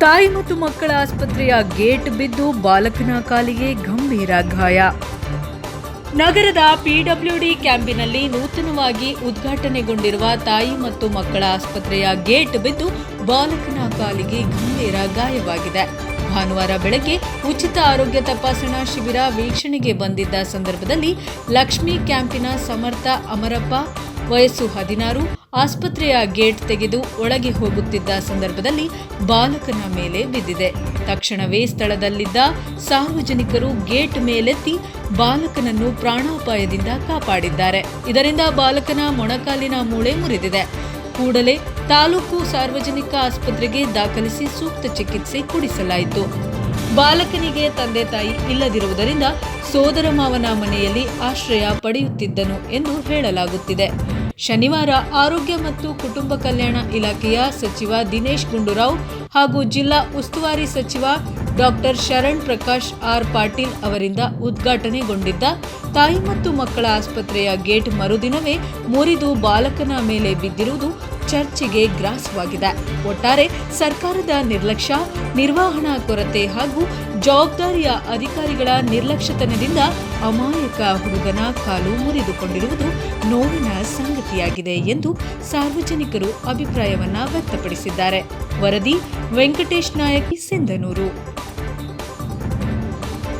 ತಾಯಿ ಮತ್ತು ಮಕ್ಕಳ ಆಸ್ಪತ್ರೆಯ ಗೇಟ್ ಬಿದ್ದು ಬಾಲಕನ ಕಾಲಿಗೆ ಗಂಭೀರ ಗಾಯ. ನಗರದ ಪಿಡಬ್ಲ್ಯೂಡಿ ಕ್ಯಾಂಪಿನಲ್ಲಿ ನೂತನವಾಗಿ ಉದ್ಘಾಟನೆಗೊಂಡಿರುವ ತಾಯಿ ಮತ್ತು ಮಕ್ಕಳ ಆಸ್ಪತ್ರೆಯ ಗೇಟ್ ಬಿದ್ದು ಬಾಲಕನ ಕಾಲಿಗೆ ಗಂಭೀರ ಗಾಯವಾಗಿದೆ. ಭಾನುವಾರ ಬೆಳಗ್ಗೆ ಉಚಿತ ಆರೋಗ್ಯ ತಪಾಸಣಾ ಶಿಬಿರ ವೀಕ್ಷಣೆಗೆ ಬಂದಿದ್ದ ಸಂದರ್ಭದಲ್ಲಿ ಲಕ್ಷ್ಮಿ ಕ್ಯಾಂಪಿನ ಸಮರ್ಥ ಅಮರಪ್ಪ ವಯಸ್ಸು ಹದಿನಾರು, ಆಸ್ಪತ್ರೆಯ ಗೇಟ್ ತೆಗೆದು ಒಳಗೆ ಹೋಗುತ್ತಿದ್ದ ಸಂದರ್ಭದಲ್ಲಿ ಬಾಲಕನ ಮೇಲೆ ಬಿದ್ದಿದೆ. ತಕ್ಷಣವೇ ಸ್ಥಳದಲ್ಲಿದ್ದ ಸಾರ್ವಜನಿಕರು ಗೇಟ್ ಮೇಲೆತ್ತಿ ಬಾಲಕನನ್ನು ಪ್ರಾಣಾಪಾಯದಿಂದ ಕಾಪಾಡಿದ್ದಾರೆ. ಇದರಿಂದ ಬಾಲಕನ ಮೊಣಕಾಲಿನ ಮೂಳೆ ಮುರಿದಿದೆ. ಕೂಡಲೇ ತಾಲೂಕು ಸಾರ್ವಜನಿಕ ಆಸ್ಪತ್ರೆಗೆ ದಾಖಲಿಸಿ ಸೂಕ್ತ ಚಿಕಿತ್ಸೆ ಕೊಡಿಸಲಾಯಿತು. ಬಾಲಕನಿಗೆ ತಂದೆ ತಾಯಿ ಇಲ್ಲದಿರುವುದರಿಂದ ಸೋದರ ಮಾವನ ಮನೆಯಲ್ಲಿ ಆಶ್ರಯ ಪಡೆಯುತ್ತಿದ್ದನು ಎಂದು ಹೇಳಲಾಗುತ್ತಿದೆ. ಶನಿವಾರ ಆರೋಗ್ಯ ಮತ್ತು ಕುಟುಂಬ ಕಲ್ಯಾಣ ಇಲಾಖೆಯ ಸಚಿವ ದಿನೇಶ್ ಗುಂಡೂರಾವ್ ಹಾಗೂ ಜಿಲ್ಲಾ ಉಸ್ತುವಾರಿ ಸಚಿವ ಡಾಕ್ಟರ್ ಶರಣ್ ಪ್ರಕಾಶ್ ಆರ್. ಪಾಟೀಲ್ ಅವರಿಂದ ಉದ್ಘಾಟನೆಗೊಂಡಿದ್ದ ತಾಯಿ ಮತ್ತು ಮಕ್ಕಳ ಆಸ್ಪತ್ರೆಯ ಗೇಟ್ ಮರುದಿನವೇ ಮುರಿದು ಬಾಲಕನ ಮೇಲೆ ಬಿದ್ದಿರುವುದು ಚರ್ಚೆಗೆ ಗ್ರಾಸವಾಗಿದೆ. ಒಟ್ಟಾರೆ ಸರ್ಕಾರದ ನಿರ್ಲಕ್ಷ್ಯ, ನಿರ್ವಹಣಾ ಕೊರತೆ ಹಾಗೂ ಜವಾಬ್ದಾರಿಯ ಅಧಿಕಾರಿಗಳ ನಿರ್ಲಕ್ಷ್ಯತನದಿಂದ ಅಮಾಯಕ ಹುಡುಗನ ಕಾಲು ಮುರಿದುಕೊಂಡಿರುವುದು ನೋವಿನ ಸಂಗತಿಯಾಗಿದೆ ಎಂದು ಸಾರ್ವಜನಿಕರು ಅಭಿಪ್ರಾಯವನ್ನ ವ್ಯಕ್ತಪಡಿಸಿದ್ದಾರೆ. ವರದಿ ವೆಂಕಟೇಶ್ ನಾಯಕಿ, ಸಿಂಧನೂರು.